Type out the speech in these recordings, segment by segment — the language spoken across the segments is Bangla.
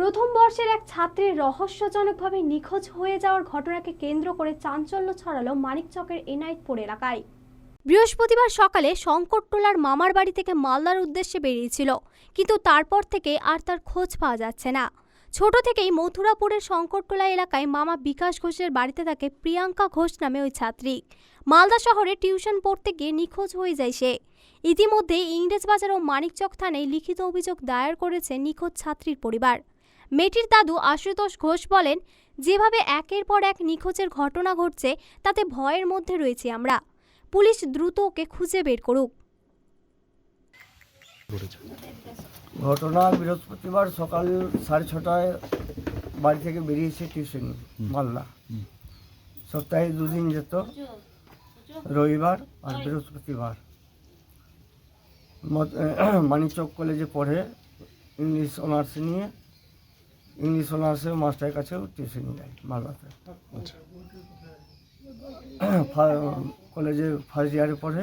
প্রথম বর্ষের এক ছাত্রীর রহস্যজনকভাবে নিখোঁজ হয়ে যাওয়ার ঘটনাকে কেন্দ্র করে চাঞ্চল্য ছড়ালো মানিকচকের এনায়েতপুর এলাকায়। বৃহস্পতিবার সকালে শঙ্করটোলার মামার বাড়ি থেকে মালদার উদ্দেশ্যে বেরিয়েছিল, কিন্তু তারপর থেকে আর তার খোঁজ পাওয়া যাচ্ছে না। ছোট থেকেই মথুরাপুরের শঙ্করটোলা এলাকায় মামা বিকাশ ঘোষের বাড়িতে থাকে প্রিয়াঙ্কা ঘোষ নামে ওই ছাত্রী। মালদা শহরে টিউশন পড়তে গিয়ে নিখোঁজ হয়ে যায় সে। ইতিমধ্যে ইংরেজবাজার ও মানিকচক থানায় লিখিত অভিযোগ দায়ের করেছে নিখোঁজ ছাত্রীর পরিবার। মেয়েটির দাদু আশুতোষ ঘোষ বলেন যেভাবে একের পর এক নিখোঁজের ঘটনা ঘটছে তাতে ভয়ের মধ্যে রয়েছি আমরা। পুলিশ দ্রুত ওকে খুঁজে বের করুক। ঘটনা বৃহস্পতিবার সকাল সাড়ে ছটায় বাড়ি থেকে বেরিয়েছে টিউশন মালদা। সপ্তাহে দুদিন যেত রবিবার আর বৃহস্পতিবার। মানিকচক কলেজে পড়ে ইংলিশ অনার্স নিয়ে ইংলিশ অনার্সে মাস্টারের কাছেও টিউশন যায় মালদাতে আচ্ছা। কলেজে ফার্স্ট ইয়ারে পড়ে।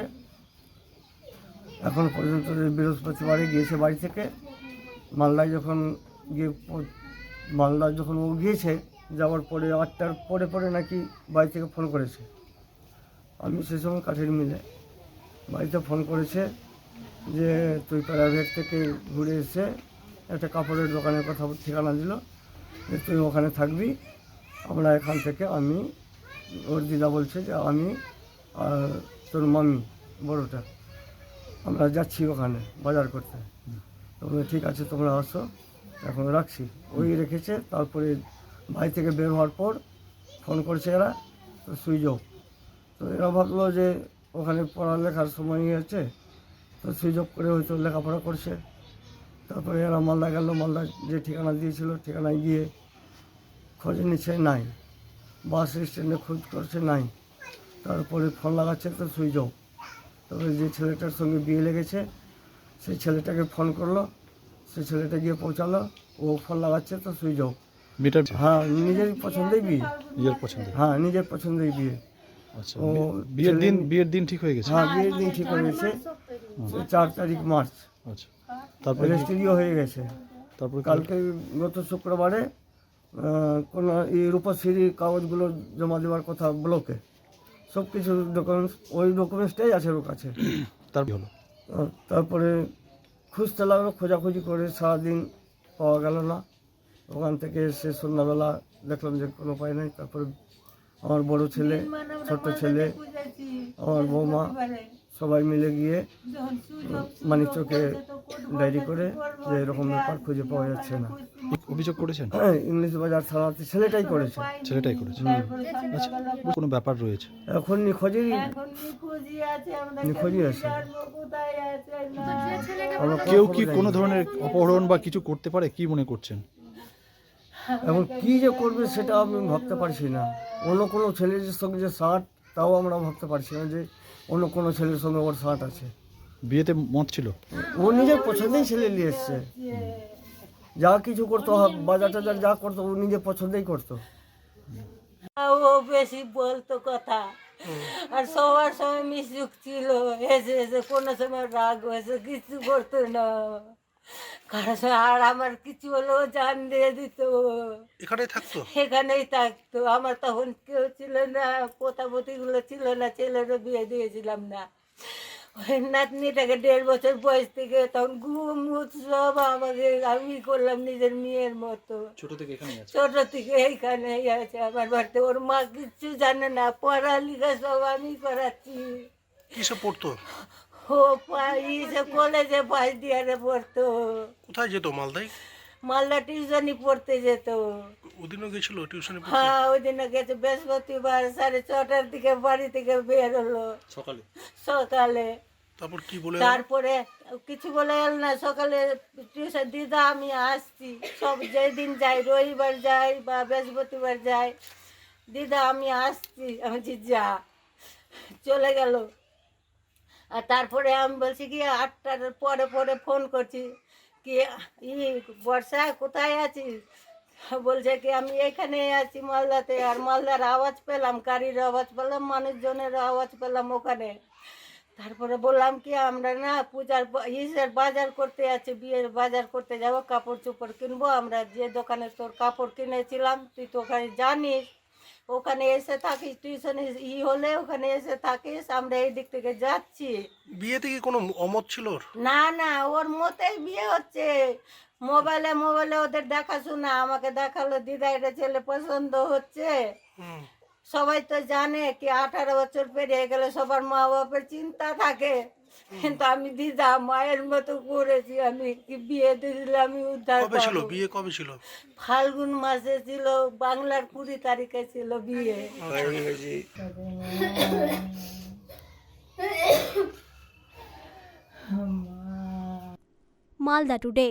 এখন পর্যন্ত যে বৃহস্পতিবারে গিয়েছে বাড়ি থেকে মালদায় যখন গিয়ে মালদা যখন ও গিয়েছে যাওয়ার পরে আটটার পরে পরে নাকি বাড়ি থেকে ফোন করেছে। আমি সে সময় কাঠের মিলে বাড়িতে ফোন করেছে যে তুই প্রাইভেট থেকে ঘুরে এসে একটা কাপড়ের দোকানের কথা ঠিকানা দিল যে তুই ওখানে থাকবি। আমরা এখান থেকে আমি, ওর দিদা বলছে যে আমি আর তোর মামি, বড়টা, আমরা যাচ্ছি ওখানে বাজার করতে। তোমরা ঠিক আছে, তোমরা আসো, এখন রাখছি। ওই রেখেছে, তারপরে বাড়ি থেকে বের হওয়ার পর ফোন করছে এরা, তো সুইচ অফ তো এরা ভাবলো যে ওখানে পড়ালেখার সময় আছে তো সুইচ অফ করে হয়তো লেখাপড়া করছে। তারপরে এরা মালদা গেল মালদা যে ঠিকানা দিয়েছিল ঠিকানায় গিয়ে খোঁজ নিচ্ছে নাই। বাস স্ট্যান্ডে খোঁজ করছে নাই। তারপরে ফোন লাগাচ্ছে তো সুইচ অফ। তবে যে ছেলেটার সঙ্গে বিয়ে লেগেছে সেই ছেলেটাকে ফোন করল সেই ছেলেটা গিয়ে পৌঁছালো ও ফোন লাগাচ্ছে তো সুইচ অফ। মেয়েটার হ্যাঁ নিজের পছন্দেই বিয়ে। নিজের পছন্দ হ্যাঁ নিজের পছন্দেই বিয়ে। আচ্ছা ও বিয়ের দিন বিয়ের দিন ঠিক হয়ে গেছে? হ্যাঁ বিয়ের দিন ঠিক হয়ে গেছে। চার তারিখ মার্চ। আচ্ছা। তারপরে রেজিস্ট্রিও হয়ে গেছে। তারপরে কালকে গত শুক্রবারে আহ, কোনো এই রূপশ্রী কাগজগুলো জমা দেওয়ার কথা ব্লকে। সব কিছু ডকুমেন্টস ওই ডকুমেন্টসটাই আছে ওর কাছে। তার হলো? তারপরে খুঁজতে লাগল খোঁজাখুঁজি করে সারাদিন পাওয়া গেল না। ওখান থেকে এসে সন্ধ্যাবেলা দেখলাম যে কোনো উপায় নেই। তারপরে আমার বড় ছেলে ছোট ছেলে আমার বৌমা সবাই মিলে গিয়ে মানিকচকে ডায়েরি করে যে এরকম ব্যাপার খুঁজে পাওয়া যাচ্ছে না। অভিযোগ করেছেন? হ্যাঁ ইংলিশ বাজার থানাতে ছেলেটাই করেছে। ছেলেটাই করেছে। আচ্ছা কোনো ব্যাপার রয়েছে? এখন নিখোঁজেরই নিখোঁজই আছে আমরা কেউ কি কোনো ধরনের অপহরণ বা কিছু করতে পারে? কি মনে করছেন? এখন কি যে করবে সেটা আমি ভাবতে পারছি না। অন্য কোনো ছেলের সঙ্গে যে শার্ট তাও আমরা ভাবতে পারছি না যে অন্য কোনো ছেলের সঙ্গে ওর শার্ট আছে। বিয়েতে মত ছিল? ও নিজের পছন্দেই ছেলে নিয়ে এসছে। যা কিছু করতো বাজার টাজার যা করতো ও নিজের পছন্দেই করতো। ও বেশি বলতো কথা। আর সবার সময় মিশুক ছিল এসে এসে কোনো সময় রাগ হয়েছে কিছু করতো না। কারও সময় আর আমার কিছু হলেও জান দিয়ে দিত। এখানে থাকতো? এখানেই থাকতো। আমার তখন কেউ ছিল না পোতাপতিগুলো ছিল না ছেলেরও বিয়ে দিয়েছিলাম না। নাতনিটাকে দেড় বছর বয়স থেকে তখন ঘুম সব আমাকে আমি করলাম নিজের মেয়ের মতো। ছোট থেকে এখানে ছোট থেকে এইখানেই আছে আমার বাড়িতে। ওর মা কিচ্ছু জানে না পড়ালেখা সব আমি করাচ্ছি। কিসে পড়তো? ও পাইছে কলেজে পাঁচ দিয়ারে পড়তো। কোথায় যেত মালদায়? মালদা টিউশনই পড়তে যেত। ওদিনও গেছিল টিউশনে হ্যাঁ ওই দিনে গেছে। বৃহস্পতিবার সাড়ে ছটার দিকে বাড়ি থেকে বের হলো। সকালে? সকালে। তারপর কি বলে? তারপরে কিছু বলে এল না। সকালে টিউশন দিদা আমি আসছি। সব যেদিন যাই রবিবার যাই বা বৃহস্পতিবার যাই দিদা আমি আসছি। আমি বলছি, যা। চলে গেল। আর তারপরে আমি বলছি কি আটটার পরে পরে ফোন করছি। কি ই বর্ষা, কোথায় আছিস? বলছে কি, আমি এখানে আছি মালদাতে। আর মালদার আওয়াজ পেলাম, গাড়ির আওয়াজ পেলাম, মানুষজনের আওয়াজ পেলাম ওখানে। তারপরে বললাম কি, আমরা না পূজার ইসের বাজার করতে আছি, বিয়ের বাজার করতে যাব, কাপড় চোপড় কিনবো। আমরা যে দোকানে তোর কাপড় কিনেছিলাম, তুই তো ওখানে জানিস। ওখানে এসে থাকিস টিউশনে ই হলে ওখানে এসে থাকিস আমরা এই দিক থেকে যাচ্ছি। বিয়েতে কি কোনো অমত ছিল ওর? না না ওর মতেই বিয়ে হচ্ছে। মোবাইলে মোবাইলে ওদের দেখাশোনা আমাকে দেখাল দিদা এটা ছেলে পছন্দ হচ্ছে। হুম। সবাই তো জানে কি আঠারো বছর পেরিয়ে গেলে সবার মা বাপের চিন্তা থাকে। কিন্তু আমি দিদা মায়ের মতো করেছি আমি। কি বিয়ে দিলে আমি উদ্ধার কবে ছিল? বিয়ে কবে ছিল? ফাল্গুন মাসে ছিল বাংলার কুড়ি তারিখে ছিল বিয়ে। মালদা টুডে